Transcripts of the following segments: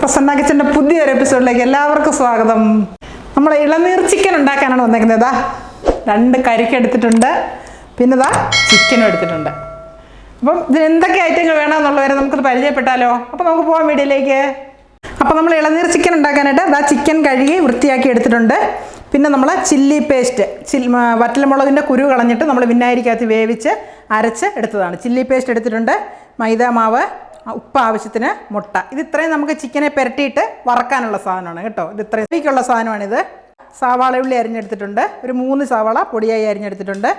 പ്രസന്ന കിച്ചന്റെ പുതിയൊരു എപ്പിസോഡിലേക്ക് എല്ലാവർക്കും സ്വാഗതം. നമ്മൾ ഇളനീർ ചിക്കൻ ഉണ്ടാക്കാനാണ് വന്നേക്കുന്നത്. ഇതാ രണ്ട് കരിക്ക് എടുത്തിട്ടുണ്ട്. പിന്നെ ഇതാ ചിക്കനും എടുത്തിട്ടുണ്ട്. അപ്പം ഇതിന് എന്തൊക്കെ ഐറ്റങ്ങൾ വേണമെന്നുള്ളവരെ നമുക്കത് പരിചയപ്പെട്ടാലോ? അപ്പോൾ നമുക്ക് പോകാം വീഡിയോയിലേക്ക്. അപ്പോൾ നമ്മൾ ഇളനീർ ചിക്കൻ ഉണ്ടാക്കാനായിട്ട് ഇതാ ചിക്കൻ കഴുകി വൃത്തിയാക്കി എടുത്തിട്ടുണ്ട്. പിന്നെ നമ്മൾ ചില്ലി പേസ്റ്റ് ചിൽ വറ്റലമുളകിന്റെ കുരു കളഞ്ഞിട്ട് നമ്മൾ വിനാഗിരിക്കകത്ത് വേവിച്ച് അരച്ച് എടുത്തതാണ്. ചില്ലി പേസ്റ്റ് എടുത്തിട്ടുണ്ട്. മൈദ മാവ് ഉപ്പ് ആവശ്യത്തിന് മുട്ട. ഇത് ഇത്രയും നമുക്ക് ചിക്കനെ പുരട്ടിയിട്ട് വറക്കാനുള്ള സാധനമാണ് കേട്ടോ. ഇത് ഇത്രയും ഉള്ള സാധനമാണിത്. സവാള ഉള്ളി അരിഞ്ഞെടുത്തിട്ടുണ്ട്. ഒരു മൂന്ന് സവാള പൊടിയായി അരിഞ്ഞെടുത്തിട്ടുണ്ട്.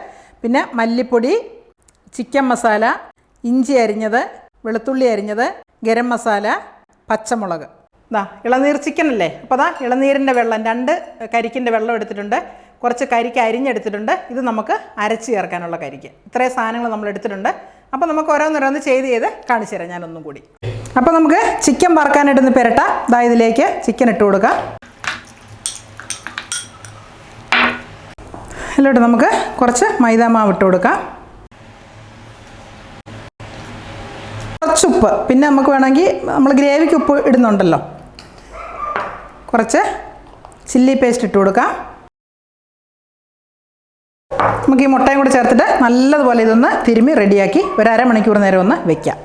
പിന്നെ മല്ലിപ്പൊടി ചിക്കൻ മസാല ഇഞ്ചി അരിഞ്ഞത് വെളുത്തുള്ളി അരിഞ്ഞത് ഗരം മസാല പച്ചമുളക്. ഇതാ ഇളനീർ ചിക്കൻ അല്ലേ? അപ്പോൾ അതാ ഇളനീരിന്റെ വെള്ളം രണ്ട് കരിക്കിന്റെ വെള്ളം എടുത്തിട്ടുണ്ട്. കുറച്ച് കരിക്ക് അരിഞ്ഞെടുത്തിട്ടുണ്ട്. ഇത് നമുക്ക് അരച്ച് ചേർക്കാനുള്ള കരിക്ക്. ഇത്രയും സാധനങ്ങൾ നമ്മൾ എടുത്തിട്ടുണ്ട്. അപ്പോൾ നമുക്ക് ഓരോന്നോരോന്ന് ചെയ്ത് ചെയ്ത് കാണിച്ചു തരാം ഞാനൊന്നും കൂടി. അപ്പോൾ നമുക്ക് ചിക്കൻ വറക്കാനായിട്ടൊന്ന് പെരട്ട. ഇതാ ഇതിലേക്ക് ചിക്കൻ ഇട്ട് കൊടുക്കാം. ഇതിലോട്ട് നമുക്ക് കുറച്ച് മൈദാ മാവ് ഇട്ട് കൊടുക്കാം. കുറച്ച് ഉപ്പ്. പിന്നെ നമുക്ക് വേണമെങ്കിൽ നമ്മൾ ഗ്രേവിക്ക് ഉപ്പ് ഇടുന്നുണ്ടല്ലോ. കുറച്ച് ചില്ലി പേസ്റ്റ് ഇട്ട് കൊടുക്കാം. നമുക്ക് ഈ മുട്ടയും കൂടി ചേർത്തിട്ട് നല്ലതുപോലെ ഇതൊന്ന് തിരുമ്മി റെഡിയാക്കി ഒരു അരമണിക്കൂർ നേരം ഒന്ന് വെക്കാം.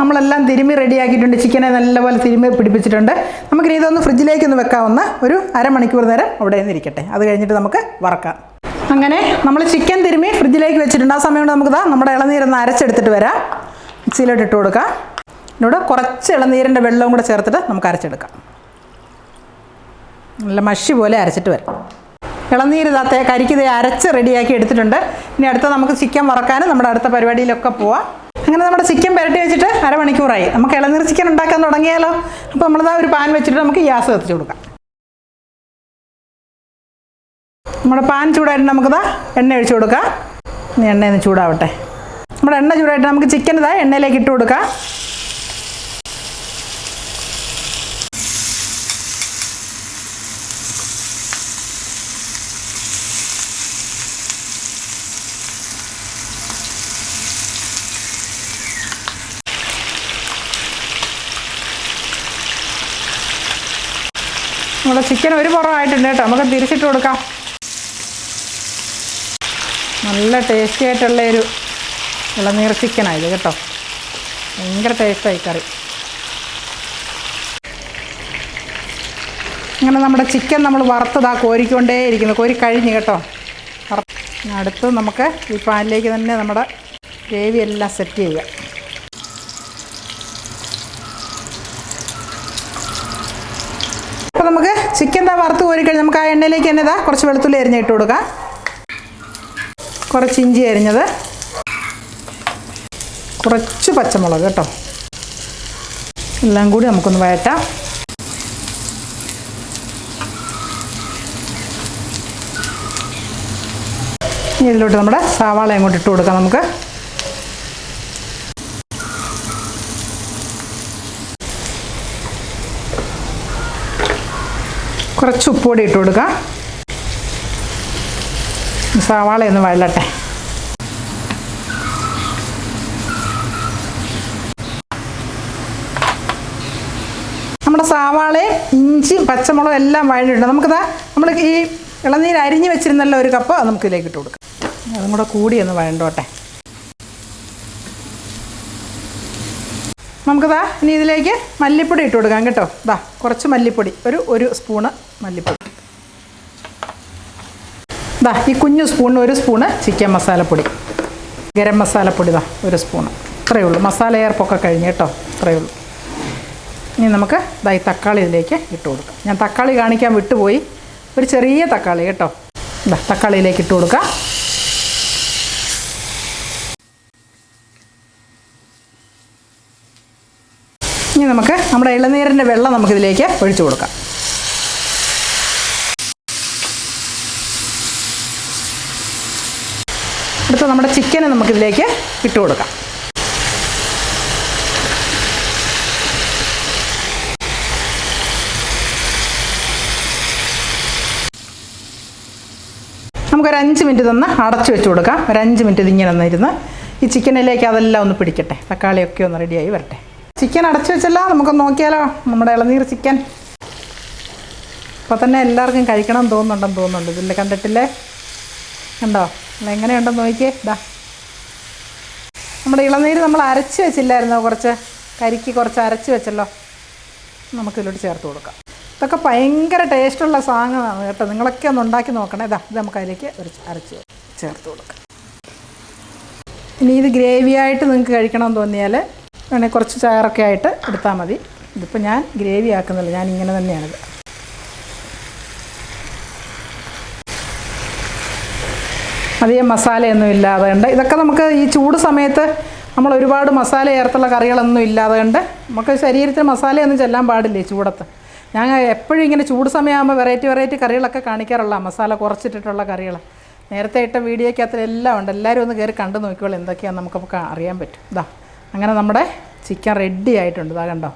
നമ്മളെല്ലാം തിരുമ്മി റെഡിയാക്കിയിട്ടുണ്ട് ചിക്കനെ നല്ലപോലെ തിരുമ്മി പിടിപ്പിച്ചിട്ടുണ്ട്. നമുക്കിനി ഇതൊന്ന് ഫ്രിഡ്ജിലേക്ക് ഒന്ന് വെക്കാവുന്ന ഒരു അരമണിക്കൂർ നേരം അവിടെ നിന്ന് ഇരിക്കട്ടെ. അത് കഴിഞ്ഞിട്ട് നമുക്ക് വറക്കാം. അങ്ങനെ നമ്മൾ ചിക്കൻ തിരുമ്മി ഫ്രിഡ്ജിലേക്ക് വെച്ചിട്ടുണ്ട്. ആ സമയം കൊണ്ട് നമുക്കിതാ നമ്മുടെ ഇളനീരൊന്ന് അരച്ചെടുത്തിട്ട് വരാം. മിക്സിയിലോട്ട് ഇട്ട് കൊടുക്കാം. ഇതിനോട് കുറച്ച് ഇളനീരിന്റെ വെള്ളവും കൂടെ ചേർത്തിട്ട് നമുക്ക് അരച്ചെടുക്കാം. നല്ല മഷി പോലെ അരച്ചിട്ട് വരും. ഇളനീര് ഇതാ തേ കരിക്ക് ഇത് അരച്ച് റെഡിയാക്കി എടുത്തിട്ടുണ്ട്. ഇനി അടുത്ത നമുക്ക് ചിക്കൻ വറക്കാനും നമ്മുടെ അടുത്ത പരിപാടിയിലൊക്കെ പോവാം. അങ്ങനെ നമ്മുടെ ചിക്കൻ പുരട്ടി വെച്ചിട്ട് അരമണിക്കൂറായി. നമുക്ക് ഇളനീർ ചിക്കൻ ഉണ്ടാക്കാൻ തുടങ്ങിയാലോ? അപ്പോൾ നമ്മളിതാ ഒരു പാൻ വെച്ചിട്ട് നമുക്ക് ഗ്യാസ് കത്തിച്ച് കൊടുക്കാം. നമ്മുടെ പാൻ ചൂടായിട്ട് നമുക്കിതാ എണ്ണ ഒഴിച്ചു കൊടുക്കാം. ഇനി എണ്ണ ഒന്ന് ചൂടാവട്ടെ. നമ്മുടെ എണ്ണ ചൂടായിട്ട് നമുക്ക് ചിക്കൻ ഇതാ എണ്ണയിലേക്ക് ഇട്ട് കൊടുക്കാം. നമ്മുടെ ചിക്കൻ ഒരു പുറമായിട്ടുണ്ട് കേട്ടോ. നമുക്ക് തിരിച്ചിട്ട് കൊടുക്കാം. നല്ല ടേസ്റ്റി ആയിട്ടുള്ള ഒരു ഇളനീർ ചിക്കനാണ് ഇത് കേട്ടോ. ഭയങ്കര ടേസ്റ്റായി കറി. അങ്ങനെ നമ്മുടെ ചിക്കൻ നമ്മൾ വറുത്തതാ കോരിക്കൊണ്ടേ ഇരിക്കുന്നു. കോരി കഴിഞ്ഞ് കേട്ടോ. അടുത്ത് നമുക്ക് ഈ പാനിലേക്ക് തന്നെ നമ്മുടെ ഗ്രേവി എല്ലാം സെറ്റ് ചെയ്യുക അപ്പോൾ നമുക്ക് ചിക്കൻ വറുത്ത് കോരിക്കഴിഞ്ഞ് നമുക്ക് ആ എണ്ണയിലേക്ക് തന്നെ ഇതാ കുറച്ച് വെളുത്തുള്ളി അരിഞ്ഞിട്ട് കൊടുക്കാം. കുറച്ച് ഇഞ്ചി അരിഞ്ഞത്. കുറച്ച് പച്ചമുളക് കേട്ടോ. എല്ലാം കൂടി നമുക്കൊന്ന് വഴറ്റാം. ഇതിലോട്ട് നമ്മുടെ സവാള അങ്ങോട്ട് ഇട്ട് കൊടുക്കാം നമുക്ക്. കുറച്ച് ഉപ്പുകൂടി ഇട്ട് കൊടുക്കാം. സവാള ഒന്ന് വഴലട്ടെ. നമ്മുടെ സവാളയും ഇഞ്ചിയും പച്ചമുളകും എല്ലാം വഴഞ്ഞിട്ടുണ്ട് നമുക്കിതാ നമ്മൾ ഈ ഇളനീര് അരിഞ്ഞ് വെച്ചിരുന്നല്ലോ ഒരു കപ്പ് നമുക്കിതിലേക്ക് ഇട്ട് കൊടുക്കാം. അതും കൂടെ കൂടി ഒന്ന് വഴണ്ടോട്ടെ. നമുക്കിതാ ഇനി ഇതിലേക്ക് മല്ലിപ്പൊടി ഇട്ട് കൊടുക്കാം കേട്ടോ. ദാ കുറച്ച് മല്ലിപ്പൊടി ഒരു ഒരു സ്പൂണ് മല്ലിപ്പൊടി. ദാ ഈ കുഞ്ഞു സ്പൂണിന് ഒരു സ്പൂണ് ചിക്കൻ മസാലപ്പൊടി. ഗരം മസാലപ്പൊടി ദാ ഒരു സ്പൂണ്. ഇത്രയേ ഉള്ളൂ. മസാല ഏർപ്പൊക്കെ കഴിഞ്ഞ് കേട്ടോ. ഇത്രയേ ഉള്ളൂ. ഇനി നമുക്ക് ദാ ഈ തക്കാളി ഇതിലേക്ക് ഇട്ട് കൊടുക്കാം. ഞാൻ തക്കാളി കാണിക്കാൻ വിട്ടുപോയി. ഒരു ചെറിയ തക്കാളി കേട്ടോ. ദാ തക്കാളിയിലേക്ക് ഇട്ട് കൊടുക്കാം. ഇനി നമുക്ക് നമ്മുടെ ഇളനീരിന്റെ വെള്ളം നമുക്കിതിലേക്ക് ഒഴിച്ചു കൊടുക്കാം. അടുത്ത നമ്മുടെ ചിക്കന് നമുക്കിതിലേക്ക് ഇട്ട് കൊടുക്കാം. നമുക്കൊരു അഞ്ച് മിനിറ്റ് തന്ന് അടച്ചു വെച്ച് കൊടുക്കാം. ഒരു അഞ്ച് മിനിറ്റ് ഇതിങ്ങനെ ഇരുന്ന് ഈ ചിക്കനിലേക്ക് അതെല്ലാം ഒന്ന് പിടിക്കട്ടെ. തക്കാളിയൊക്കെ ഒന്ന് റെഡിയായി വരട്ടെ. ചിക്കൻ അടച്ചു വെച്ചല്ലോ. നമുക്ക് നോക്കിയാലോ നമ്മുടെ ഇളനീർ ചിക്കൻ. ഇപ്പോൾ തന്നെ എല്ലാവർക്കും കഴിക്കണം എന്ന് തോന്നുന്നുണ്ടെന്ന് തോന്നുന്നുണ്ട്. ഇതിൽ കണ്ടിട്ടില്ലേ? കണ്ടോ? അല്ല എങ്ങനെയുണ്ടെന്ന് നോക്കിയേ. ഇതാ നമ്മുടെ ഇളനീര് നമ്മൾ അരച്ച് വെച്ചില്ലായിരുന്നോ കുറച്ച്? കരിക്ക് കുറച്ച് അരച്ച് വെച്ചല്ലോ. നമുക്കിതിലോട്ട് ചേർത്ത് കൊടുക്കാം. ഇതൊക്കെ ഭയങ്കര ടേസ്റ്റുള്ള സാധനമാണ് കേട്ടോ. നിങ്ങളൊക്കെ ഒന്ന് ഉണ്ടാക്കി നോക്കണേ. ഇതാ ഇത് നമുക്ക് അതിലേക്ക് ഒരു അരച്ച് ചേർത്ത് കൊടുക്കാം. ഇനി ഇത് ഗ്രേവിയായിട്ട് നിങ്ങൾക്ക് കഴിക്കണം കഴിക്കണമെന്ന് തോന്നിയാൽ വേണമെങ്കിൽ കുറച്ച് ചാറൊക്കെ ആയിട്ട് എടുത്താൽ മതി. ഇതിപ്പോൾ ഞാൻ ഗ്രേവി ആക്കുന്നില്ല. ഞാൻ ഇങ്ങനെ തന്നെയാണിത്. അധികം മസാലയൊന്നും ഇല്ലാതെ ഉണ്ട്. ഇതൊക്കെ നമുക്ക് ഈ ചൂട് സമയത്ത് നമ്മൾ ഒരുപാട് മസാല ചേർത്തുള്ള കറികളൊന്നും ഇല്ലാതെ കണ്ട് നമുക്ക് ശരീരത്തിന് മസാലയൊന്നും ചെല്ലാൻ പാടില്ലേ ചൂടത്ത്? ഞാൻ എപ്പോഴും ഇങ്ങനെ ചൂട് സമയമാകുമ്പോൾ വെറൈറ്റി വെറൈറ്റി കറികളൊക്കെ കാണിക്കാറുള്ള മസാല കുറച്ചിട്ടിട്ടുള്ള കറികൾ. നേരത്തെ ഇട്ട വീഡിയോയ്ക്കകത്ത് എല്ലാം ഉണ്ട്. എല്ലാവരും ഒന്ന് കയറി കണ്ടു നോക്കിയോളൂ എന്തൊക്കെയാണെന്ന് നമുക്കപ്പോൾ അറിയാൻ പറ്റും. ഇതാ അങ്ങനെ നമ്മുടെ ചിക്കൻ റെഡി ആയിട്ടുണ്ട്. ഇതാ കണ്ടോ?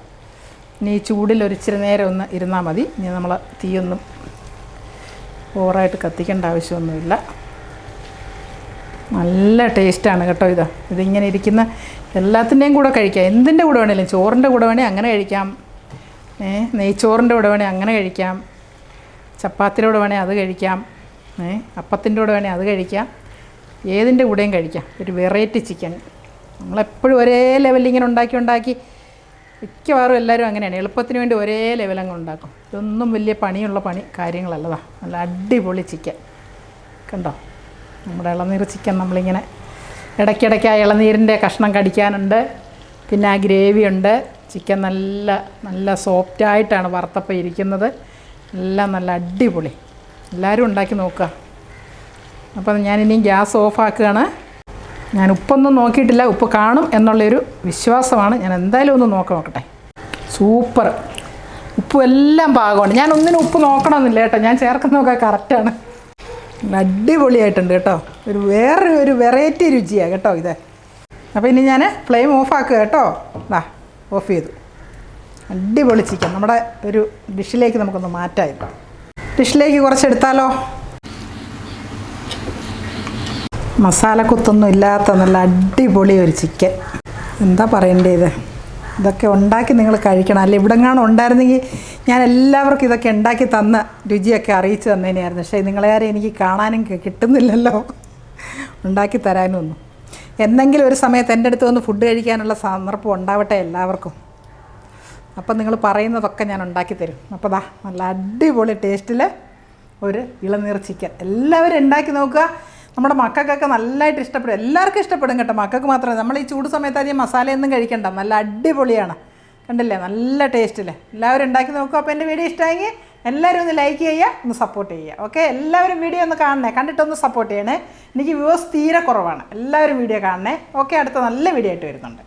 ഇനി ഈ ചൂടിൽ ഒരിച്ചിരി നേരം ഒന്ന് ഇരുന്നാൽ മതി. ഇനി നമ്മൾ തീയൊന്നും ഓവറായിട്ട് കത്തിക്കേണ്ട ആവശ്യമൊന്നുമില്ല. നല്ല ടേസ്റ്റാണ് കേട്ടോ ഇത്. ഇതിങ്ങനെ ഇരിക്കുന്ന എല്ലാത്തിന്റെയും കൂടെ കഴിക്കാം. എന്തിന്റെ കൂടെ വേണേലും ചോറിന്റെ കൂടെ വേണേൽ അങ്ങനെ കഴിക്കാം. ഏ നെയ്ച്ചോറിന്റെ കൂടെ വേണേൽ അങ്ങനെ കഴിക്കാം. ചപ്പാത്തിയുടെ കൂടെ വേണേൽ അത് കഴിക്കാം. ഏ അപ്പത്തിന്റെ കൂടെ വേണേൽ അത് കഴിക്കാം. ഏതിന്റെ കൂടെയും കഴിക്കാം. ഒരു വെറൈറ്റി ചിക്കൻ നമ്മളെപ്പോഴും ഒരേ ലെവലിൽ ഇങ്ങനെ ഉണ്ടാക്കി ഉണ്ടാക്കി. മിക്കവാറും എല്ലാവരും അങ്ങനെയാണ്. എളുപ്പത്തിന് വേണ്ടി ഒരേ ലെവലങ്ങ് ഉണ്ടാക്കും. ഇതൊന്നും വലിയ പണിയുള്ള പണി കാര്യങ്ങളല്ലതാ. നല്ല അടിപൊളി ചിക്കൻ കണ്ടോ? നമ്മുടെ ഇളനീർ ചിക്കൻ നമ്മളിങ്ങനെ ഇടയ്ക്കിടയ്ക്ക് ആ ഇളനീരിന്റെ കഷ്ണം കടിക്കാനുണ്ട്. പിന്നെ ആ ഗ്രേവി ഉണ്ട്. ചിക്കൻ നല്ല നല്ല സോഫ്റ്റായിട്ടാണ് വറുത്തപ്പം ഇരിക്കുന്നത്. എല്ലാം നല്ല അടിപൊളി. എല്ലാവരും ഉണ്ടാക്കി നോക്കുക. അപ്പം ഞാനിനി ഗ്യാസ് ഓഫാക്കുകയാണ് ഞാൻ ഉപ്പൊന്നും നോക്കിയിട്ടില്ല. ഉപ്പ് കാണും എന്നുള്ളൊരു വിശ്വാസമാണ്. ഞാൻ എന്തായാലും ഒന്ന് നോക്കി നോക്കട്ടെ. സൂപ്പർ. ഉപ്പും എല്ലാം പാകമാണ്. ഞാൻ ഒന്നിനും ഉപ്പ് നോക്കണമെന്നില്ല കേട്ടോ. ഞാൻ ചേർക്കുന്നതൊക്കെ കറക്റ്റാണ്. അടിപൊളിയായിട്ടുണ്ട് കേട്ടോ. ഒരു വേറെ ഒരു വെറൈറ്റി രുചിയാണ് കേട്ടോ ഇത്. അപ്പോൾ ഇനി ഞാൻ ഫ്ലെയിം ഓഫ് ആക്കുക കേട്ടോ. ആ ഓഫ് ചെയ്തു. അടിപൊളി ചിക്കൻ നമ്മുടെ ഒരു ഡിഷിലേക്ക് നമുക്കൊന്ന് മാറ്റാം ഡിഷിലേക്ക് കുറച്ച് കുറച്ചെടുത്താലോ? മസാലക്കുത്തൊന്നും ഇല്ലാത്ത നല്ല അടിപൊളി ഒരു ചിക്കൻ എന്താ പറയേണ്ടത് ഇത്? ഇതൊക്കെ ഉണ്ടാക്കി നിങ്ങൾ കഴിക്കണം. അല്ല ഇവിടെങ്ങാനും ഉണ്ടായിരുന്നെങ്കിൽ ഞാൻ എല്ലാവർക്കും ഇതൊക്കെ ഉണ്ടാക്കി തന്ന രുചിയൊക്കെ അറിയിച്ചു തന്നതിനായിരുന്നു പക്ഷേ നിങ്ങളെയാരും എനിക്ക് കാണാനും കിട്ടുന്നില്ലല്ലോ. ഉണ്ടാക്കി തരാനൊന്നും എന്തെങ്കിലും ഒരു സമയത്ത് എന്റെ അടുത്ത് വന്ന് ഫുഡ് കഴിക്കാനുള്ള സന്ദർഭം ഉണ്ടാവട്ടെ എല്ലാവർക്കും. അപ്പം നിങ്ങൾ പറയുന്നതൊക്കെ ഞാൻ ഉണ്ടാക്കി തരും. അപ്പോൾ ദാ നല്ല അടിപൊളി ടേസ്റ്റിൽ ഒരു ഇളനീർ ചിക്കൻ എല്ലാവരും ഉണ്ടാക്കി നോക്കുക. നമ്മുടെ മക്കൾക്കൊക്കെ നല്ലതായിട്ട് ഇഷ്ടപ്പെടും. എല്ലാവർക്കും ഇഷ്ടപ്പെടും കേട്ടോ മക്കൾക്ക് മാത്രമേ നമ്മൾ ഈ ചൂട് സമയത്ത് അധികം മസാലയൊന്നും കഴിക്കണ്ട. നല്ല അടിപൊളിയാണ്. കണ്ടില്ലേ? നല്ല ടേസ്റ്റിൽ എല്ലാവരും ഉണ്ടാക്കി നോക്കുക അപ്പോൾ എന്റെ വീഡിയോ ഇഷ്ടമായെങ്കിൽ എല്ലാവരും ഒന്ന് ലൈക്ക് ചെയ്യുക ഒന്ന് സപ്പോർട്ട് ചെയ്യുക. ഓക്കെ എല്ലാവരും വീഡിയോ ഒന്ന് കാണണേ. കണ്ടിട്ടൊന്ന് സപ്പോർട്ട് ചെയ്യണേ. എനിക്ക് വ്യൂവേഴ്സ് തീരെ കുറവാണ്. എല്ലാവരും വീഡിയോ കാണണേ. ഓക്കെ അടുത്ത നല്ല വീഡിയോ ആയിട്ട് വരുന്നുണ്ട്.